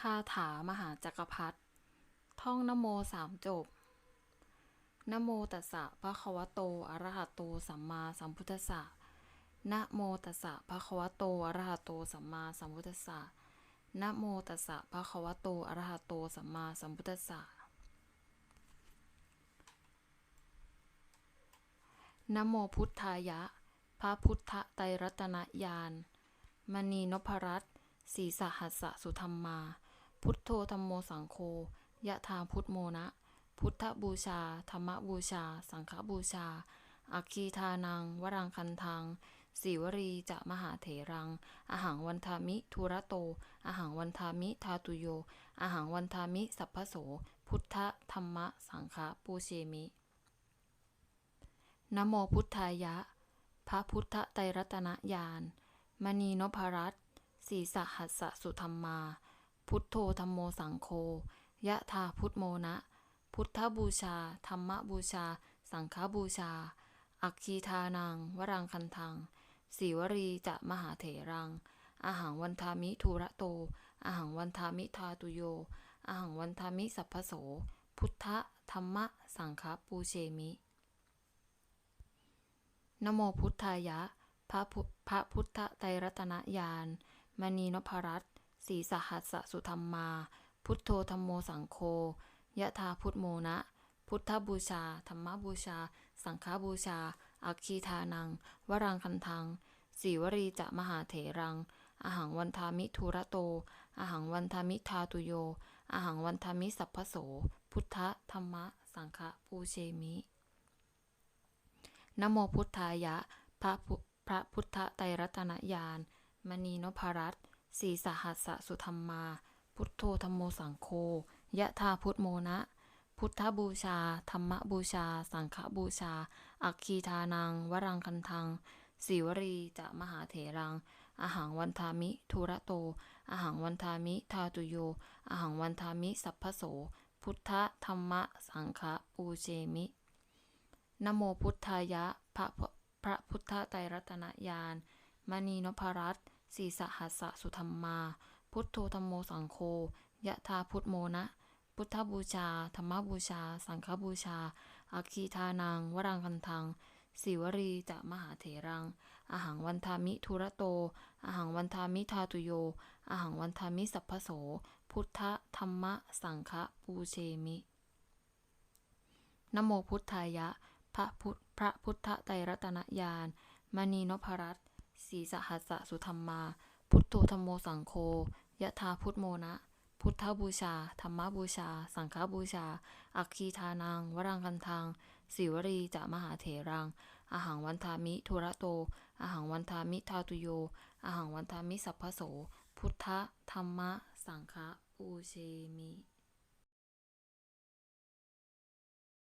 คาถามหาจักรพรรดิท่องนโมสามจบนโมตัสสะภะคะวะโตอะระหะโตสัมมาสัมพุทธัสสะนะโมตัสสะภะคะวะโตอะระหะโตสัมมาสัมพุทธัสสะนะโมตัสสะภะคะวะโตอะระหะโตสัมมาสัมพุทธัสสะนะโมพุทธายะ พระพุทธไตรรัตนญาณมณีนพรัตน์ศีสหัสสะสุธรรมา พุทโธธรรมโมสังโฆยะธาพุทโมนะ พุทธบูชา ธรรมบูชา สังฆบูชา อัคคีทานัง วรังคันทังสีวรีจะมหาเถรัง อหังวันทามิทุระโต อหังวันทามิทาตุโย อหังวันทามิสัพพโส พุทธธรรมะสังฆปูเชมินะโมพุทธายะ พระพุทธไตรรัตนญาณ มณีนพรัตน์สีสหัสสะสุธรรมา พุทโธธรรมโมสังโฆยะธาพุทโมนะ พุทธบูชา ธรรมบูชา สังฆบูชา อัคคีทานัง วรังคันทังสีวรีจะมหาเถรัง อาหังวันทามิทุระโต อาหังวันทามิทาตุโย อาหังวันทามิสัพพโส พุทธธรรมะ สังฆปูเชมิ นโมพุทธายะ พระพุพระพุทธไตรรัตนญาณมณีนพรัตน์ ศรีสหัสสะสุธรรมา พุทโธธรรมโมสังโฆยะธาพุทโมนะ พุทธบูชา ธรรมบูชา สังฆบูชา อัคคีทานัง วรังคันทัง สีวรีจะมหาเถรังอหังวันทามิทุระโตอหังวันทามิทาตุโยอหังวันทามิสัพพโส พุทธธรรมะ สังฆปูเชมิ นโมพุทธายะ พระพุพระพุทธไตรรัตนญาณมณีนพรัตน์ ศรีสหัสสะสุธรรมา พุทโธธรรมโมสังโฆยะธาพุทโมนะ พุทธบูชา ธรรมบูชา สังฆบูชา อัคคีทานัง วรังคันทังสีวรีจะมหาเถรังอาหังวันทามิทุระโตอาหังวันทามิทาตุโยอาหังวันทามิสัพพโส พุทธธรรมะสังฆปูเชมิ นโมพุทธายะพระพพระพุทธไตรรัตนญาณมณีนพรัตน์ ศรีสหัสสะสุธรรมา พุทโธธรรมโมสังโฆยะธาพุทโมนะ พุทธบูชา ธรรมบูชา สังฆบูชาอัคคีทานัง วรังคันทังสีวรีจะมหาเถรังอหังวันทามิทุระโตอหังวันทามิทาตุโยอหังวันทามิสัพพโส พุทธธรรมะสังฆปูเชมิ นโมพุทธายะ พระพุทธพระพุทธไตรรัตนญาณมณีนพรัตน์ ศรีสหัสสะสุธรรมา พุทโธธรรมโมสังโฆยะธาพุทโมนะ พุทธบูชา ธรรมบูชา สังฆบูชา อัคคีทานัง วรังคันทังสีวรีจะมหาเถรังอหังวันทามิทุระโตอหังวันทามิทาตุโยอหังวันทามิสัพพโส พุทธธรรมะ สังฆปูเชมิ